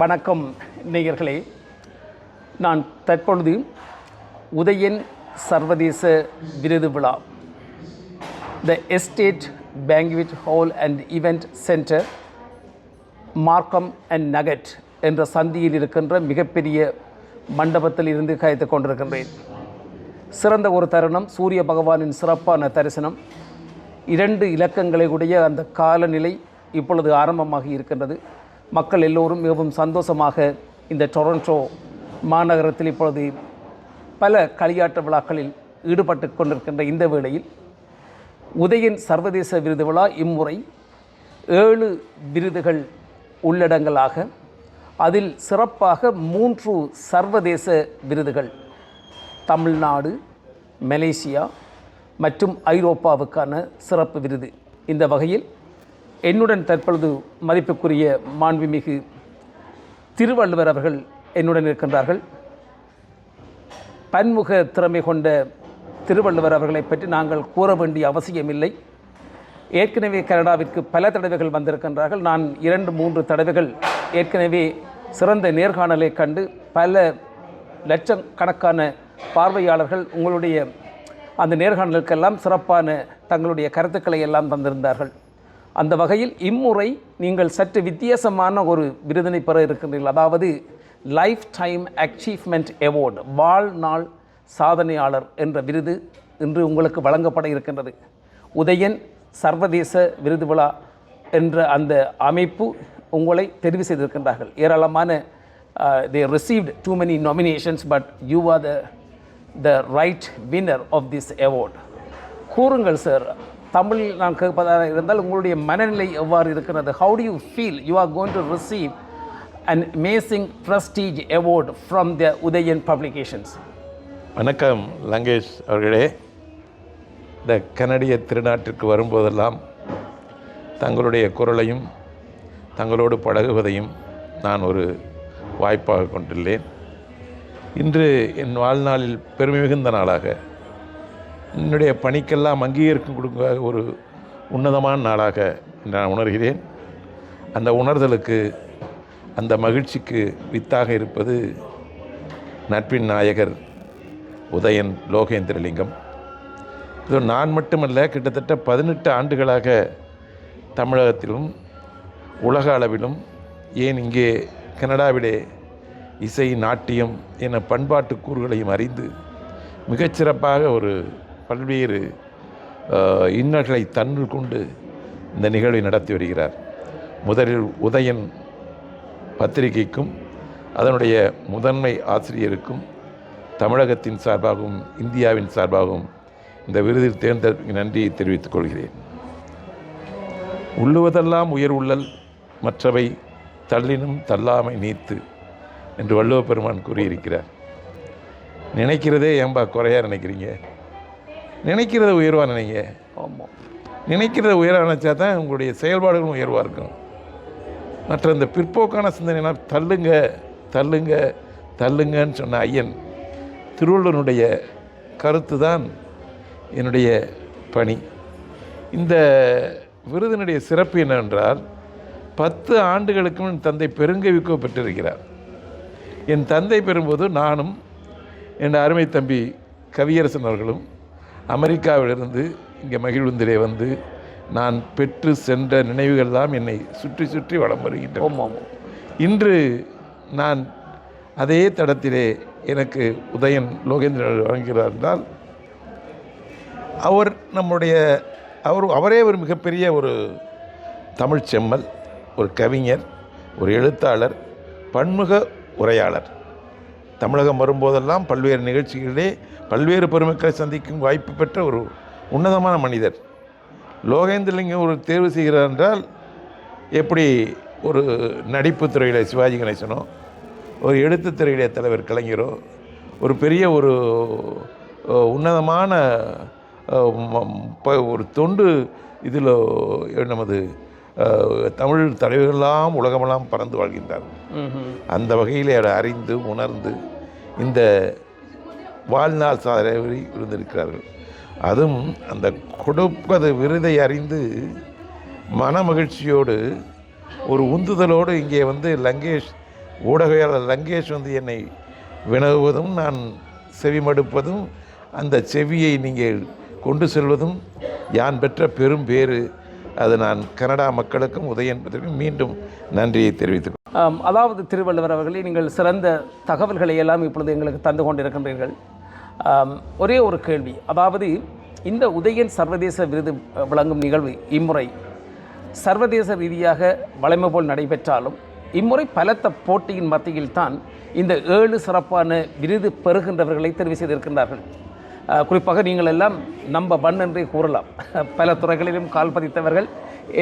வணக்கம் நேயர்களே. நான் தற்பொழுது உதயன் சர்வதேச விருது விழா the estate banquet hall and event centre Markham and nugget என்ற சந்தியில் இருக்கின்ற மிகப்பெரிய மண்டபத்தில் இருந்து கழித்து கொண்டிருக்கின்றேன். சிறந்த ஒரு தருணம் சூரிய பகவானின் சிறப்பான தரிசனம். இரண்டு இலக்கங்களை உடைய அந்த காலநிலை இப்பொழுது ஆரம்பமாகி இருக்கின்றது. மக்கள் எல்லோரும் மிகவும் சந்தோஷமாக இந்த டொரண்டோ மாநகரத்தில் இப்பொழுது பல களியாட்ட விழாக்களில் ஈடுபட்டு கொண்டிருக்கின்ற இந்த வேளையில் உதயன் சர்வதேச விருது விழா இம்முறை ஏழு விருதுகள் உள்ளடங்கலாக அதில் சிறப்பாக மூன்று சர்வதேச விருதுகள் தமிழ்நாடு மலேசியா மற்றும் ஐரோப்பாவுக்கான சிறப்பு விருது. இந்த வகையில் என்னுடன் தற்பொழுது மதிப்புக்குரிய மாண்புமிகு திருவள்ளுவர் அவர்கள் என்னுடன் இருக்கின்றார்கள். பன்முக திறமை கொண்ட திருவள்ளுவர் அவர்களை பற்றி நாங்கள் கூற வேண்டிய அவசியமில்லை. ஏற்கனவே கனடாவிற்கு பல தடவைகள் வந்திருக்கின்றார்கள். நான் இரண்டு மூன்று தடவைகள் ஏற்கனவே சிறந்த நேர்காணலை கண்டு பல லட்சக்கணக்கான பார்வையாளர்கள் உங்களுடைய அந்த நேர்காணலுக்கெல்லாம் சிறப்பான தங்களுடைய கருத்துக்களை எல்லாம் தந்திருந்தார்கள். அந்த வகையில் இம்முறை நீங்கள் சற்று வித்தியாசமான ஒரு விருதினை பெற இருக்கின்றீர்கள். அதாவது லைஃப் டைம் அச்சீவ்மெண்ட் அவார்டு வாழ்நாள் சாதனையாளர் என்ற விருது இன்று உங்களுக்கு வழங்கப்பட இருக்கின்றது. உதயன் சர்வதேச விருது விழா என்ற அந்த அமைப்பு உங்களை தெரிவு செய்திருக்கின்றார்கள். ஏராளமான they received too many nominations but you are the the right winner of this award கூறுங்கள் சார் தமிழில் நான் கேட்பதாக இருந்தால் உங்களுடைய மனநிலை எவ்வாறு இருக்கிறது? How do you feel you are going to receive and amazing prestige award from the Udayan publications வணக்கம் லங்கேஷ் அவர்களே. இந்த கனடிய திருநாட்டிற்கு வரும்போதெல்லாம் தங்களுடைய குரலையும் தங்களோடு பழகுவதையும் நான் ஒரு வாய்ப்பாக கொண்டுள்ளேன். இன்று என் வாழ்நாளில் பெருமை மிகுந்த நாளாக என்னுடைய பணிக்கெல்லாம் அங்கீகரிக்கும் கொடுக்க ஒரு உன்னதமான நாளாக நான் உணர்கிறேன். அந்த உணர்தலுக்கு அந்த மகிழ்ச்சிக்கு வித்தாக இருப்பது நட்பின் நாயகர் உதயன் லோகேந்திரலிங்கம். இது நான் மட்டுமல்ல கிட்டத்தட்ட பதினெட்டு ஆண்டுகளாக தமிழகத்திலும் உலக அளவிலும் ஏன் இங்கே கனடாவிலே இசை நாட்டியம் என பண்பாட்டு கூறுகளையும் அறிந்து மிகச்சிறப்பாக ஒரு பல்வேறு இன்னல்களை தன்னில் கொண்டு இந்த நிகழ்வை நடத்தி வருகிறார். முதலில் உதயன் பத்திரிகைக்கும் அதனுடைய முதன்மை ஆசிரியருக்கும் தமிழகத்தின் சார்பாகவும் இந்தியாவின் சார்பாகவும் இந்த விருதில் தேர்ந்தெடுக்க நன்றியை தெரிவித்துக் கொள்கிறேன். உள்ளுவதெல்லாம் உயர் உள்ளல் மற்றவை தள்ளினும் தள்ளாமை நீத்து என்று வள்ளுவ பெருமான் கூறியிருக்கிறார். நினைக்கிறதே ஏன்பா குறையா நினைக்கிறீங்க? நினைக்கிறத உயர்வா நினைங்க. ஆமாம் நினைக்கிறத உயர்வா நினச்சா தான் உங்களுடைய செயல்பாடுகளும் உயர்வாக இருக்கும். மற்ற இந்த பிற்போக்கான சிந்தனைலாம் தள்ளுங்க தள்ளுங்க தள்ளுங்கன்னு சொன்ன ஐயன் திருவள்ளுவனுடைய கருத்து தான் என்னுடைய பணி. இந்த விருதினுடைய சிறப்பு என்னவென்றால் பத்து ஆண்டுகளுக்கு முன் தந்தை பெருங்கவிக்கோ பெற்றிருக்கிறார். என் தந்தை பெறும்போது நானும் என் அருமை தம்பி கவியரசன் அவர்களும் அமெரிக்காவிலிருந்து இங்கே மகிழ்வுந்திலே வந்து நான் பெற்று சென்ற நினைவுகள்லாம் என்னை சுற்றி சுற்றி வலம் வருகின்றன. இன்று நான் அதே தடத்திலே எனக்கு உதயன் லோகேந்திரன் வழங்குகிறார் என்றால் அவர் நம்முடைய அவர் அவரே ஒரு மிகப்பெரிய ஒரு தமிழ்ச் செம்மல் ஒரு கவிஞர் ஒரு எழுத்தாளர் பன்முக உரையாளர். தமிழகம் வரும்போதெல்லாம் பல்வேறு நிகழ்ச்சிகளிலே பல்வேறு பெருமக்களை சந்திக்கும் வாய்ப்பு பெற்ற ஒரு உன்னதமான மனிதர் லோகேந்திரலிங்கம் ஒரு தேர்வு செய்கிறார் என்றால் எப்படி ஒரு நடிப்பு துறையில் சிவாஜி கணேசனோ ஒரு எழுத்து துறையிலே தலைவர் கலைஞரோ ஒரு பெரிய ஒரு உன்னதமான ஒரு தொண்டு இதில் நமது தமிழ் தலைவர்களெல்லாம் உலகமெல்லாம் பறந்து வாழ்கின்றார்கள் ம்ஹும். அந்த வகையில் அதை அறிந்து உணர்ந்து இந்த வாழ்நாள் சாதனை இருந்திருக்கிறார்கள் அதுவும் அந்த கொடுப்பது விருதை அறிந்து மன மகிழ்ச்சியோடு ஒரு உந்துதலோடு இங்கே வந்து லங்கேஷ் ஊடகையாளர் லங்கேஷ் வந்து என்னை வினவுவதும் நான் செவிமடுப்பதும் அந்த செவியை நீங்கள் கொண்டு செல்வதும் யான் பெற்ற பெரும் பேறு. அது நான் கனடா மக்களுக்கும் உதயன் மீண்டும் நன்றியை தெரிவித்துக் அதாவது திருவள்ளுவர் அவர்களே நீங்கள் சிறந்த தகவல்களை எல்லாம் இப்பொழுது எங்களுக்கு தந்து கொண்டிருக்கின்றீர்கள். ஒரே ஒரு கேள்வி. அதாவது இந்த உதயன் சர்வதேச விருது வழங்கும் நிகழ்வு இம்முறை சர்வதேச ரீதியாக வளமை போல் நடைபெற்றாலும் இம்முறை பலத்த போட்டியின் மத்தியில் தான் இந்த ஏழு சிறப்பான விருது பெறுகின்றவர்களை தெரிவு செய்திருக்கின்றார்கள். குறிப்பாக நீங்கள் எல்லாம் நம்ப பண் என்றே கூறலாம். பல துறைகளிலும் கால் பதித்தவர்கள்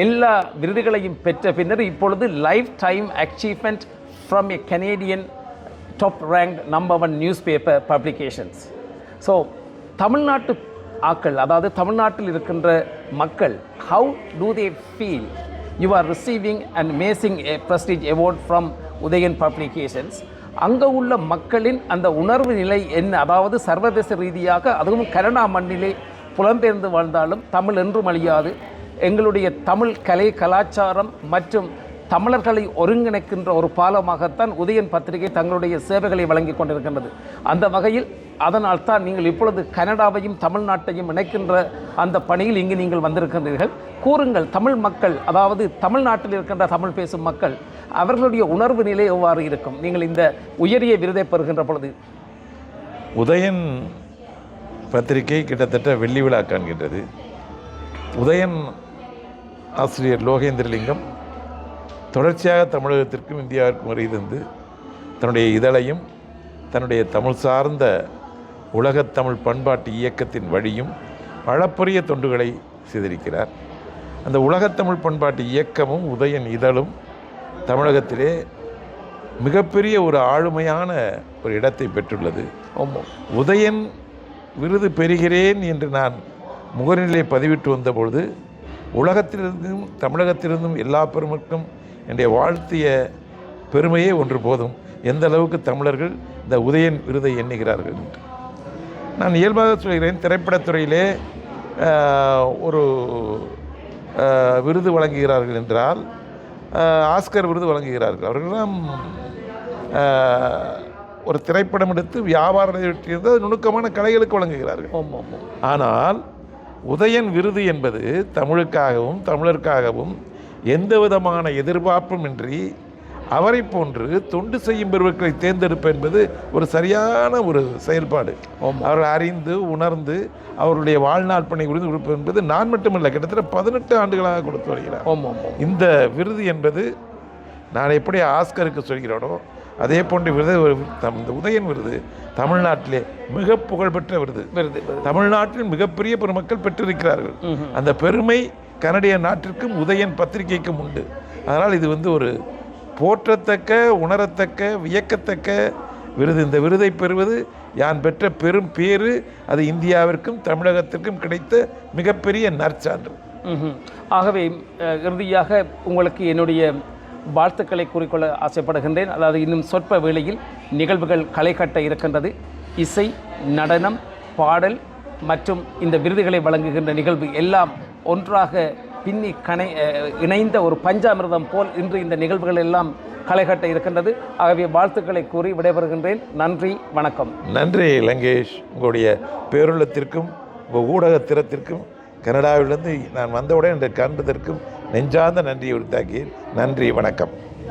எல்லா விருதுகளையும் பெற்ற பின்னர் இப்பொழுது life time achievement from a Canadian top rank number one news paper publications so தமிழ்நாட்டு ஆக்கள் அதாவது தமிழ்நாட்டில் இருக்கின்ற மக்கள் how do they feel you are receiving and amazing a prestige award from Udayan publications அங்கே உள்ள மக்களின் அந்த உணர்வு நிலை என்ன? அதாவது சர்வதேச ரீதியாக அதுவும் கனடா மண்ணிலே புலம்பெயர்ந்து வாழ்ந்தாலும் தமிழ் என்றும் அழியாது. எங்களுடைய தமிழ் கலை கலாச்சாரம் மற்றும் தமிழர்களை ஒருங்கிணைக்கின்ற ஒரு பாலமாகத்தான் உதயன் பத்திரிகை தங்களுடைய சேவைகளை வழங்கி கொண்டிருக்கின்றது. அந்த வகையில் அதனால் தான் நீங்கள் இப்பொழுது கனடாவையும் தமிழ்நாட்டையும் இணைக்கின்ற அந்த பணியில் இங்கு நீங்கள் வந்திருக்கின்றீர்கள். கூறுங்கள் தமிழ் மக்கள் அதாவது தமிழ்நாட்டில் இருக்கின்ற தமிழ் பேசும் மக்கள் அவர்களுடைய உணர்வு நிலை எவ்வாறு இருக்கும்? நீங்கள் இந்த உயரிய விருதை பெறுகின்ற பொழுது. உதயன் பத்திரிகை கிட்டத்தட்ட வெள்ளி விழா காண்கின்றது. உதயன் ஆசிரியர் லோகேந்திரலிங்கம் தொடர்ச்சியாக தமிழகத்திற்கும் இந்தியாவிற்கும் வருகை தந்து தன்னுடைய இதழையும் தன்னுடைய தமிழ் சார்ந்த உலகத் தமிழ் பண்பாட்டு இயக்கத்தின் வழியும் அளப்பரிய தொண்டுகளை செய்திருக்கிறார். அந்த உலகத்தமிழ் பண்பாட்டு இயக்கமும் உதயன் இதழும் தமிழகத்திலே மிகப்பெரிய ஒரு ஆளுமையான ஒரு இடத்தை பெற்றுள்ளது. உதயன் விருது பெறுகிறேன் என்று நான் முகநிலை பதிவிட்டு வந்தபொழுது உலகத்திலிருந்தும் தமிழகத்திலிருந்தும் எல்லா பெருமக்களும் என்னுடைய வாழ்த்திய பெருமையே ஒன்று போதும். எந்த அளவுக்கு தமிழர்கள் இந்த உதயன் விருதை எண்ணுகிறார்கள்? என்று நான் இயல்பாக சொல்கிறேன் திரைப்படத்துறையிலே ஒரு விருது வழங்குகிறார்கள் என்றால் ஆஸ்கர் விருது வழங்குகிறார்கள். அவர்களெல்லாம் ஆஹ், ஒரு திரைப்படம் எடுத்து வியாபாரம் நுணுக்கமான கலைகளுக்கு வழங்குகிறார்கள். ஆனால் உதயன் விருது என்பது தமிழுக்காகவும் தமிழருக்காகவும் எந்த விதமான எதிர்பார்ப்பும் இன்றி அவரை போன்று தொண்டு செய்யும் பெருமக்களை தேர்ந்தெடுப்பு என்பது ஒரு சரியான ஒரு செயல்பாடு. அவர்கள் அறிந்து உணர்ந்து அவருடைய வாழ்நாள் பணி உறுதி கொடுப்பது என்பது நான் மட்டுமல்ல கிட்டத்தட்ட பதினெட்டு ஆண்டுகளாக கொடுத்து வருகிறார். இந்த விருது என்பது நான் எப்படி ஆஸ்கருக்கு சொல்கிறேனோ அதே போன்ற விருது இந்த உதயன் விருது தமிழ்நாட்டிலே மிக புகழ்பெற்ற விருது. விருது தமிழ்நாட்டில் மிகப்பெரிய பெருமக்கள் பெற்றிருக்கிறார்கள். அந்த பெருமை கனடிய நாட்டிற்கும் உதயன் பத்திரிகைக்கும் உண்டு. அதனால் இது வந்து ஒரு போற்றத்தக்க உணரத்தக்க வியக்கத்தக்க விருது. இந்த விருதை பெறுவது யான் பெற்ற பெரும் பேறு அது இந்தியாவிற்கும் தமிழகத்திற்கும் கிடைத்த மிகப்பெரிய நற்சான்று. ஆகவே இறுதியாக உங்களுக்கு என்னுடைய வாழ்த்துக்களை கூறிக்கொள்ள ஆசைப்படுகின்றேன். அதாவது இன்னும் சொற்ப வேளையில் நிகழ்வுகள் களை கட்ட இருக்கின்றது. இசை நடனம் பாடல் மற்றும் இந்த விருதுகளை வழங்குகின்ற நிகழ்வு எல்லாம் ஒன்றாக பின்னி கணை இணைந்த ஒரு பஞ்சாமிர்தம் போல் இன்று இந்த நிகழ்வுகள் எல்லாம் களைகட்ட இருக்கின்றது. ஆகவே வாழ்த்துக்களை கூறி விடைபெறுகின்றேன். நன்றி வணக்கம். நன்றி லங்கேஷ் உங்களுடைய பேருள்ளத்திற்கும் ஊடக திறத்திற்கும் கனடாவிலிருந்து நான் வந்தவுடன் என்று காண்பதற்கும் நெஞ்சார்ந்த நன்றியை உரித்தாக்கி நன்றி வணக்கம்.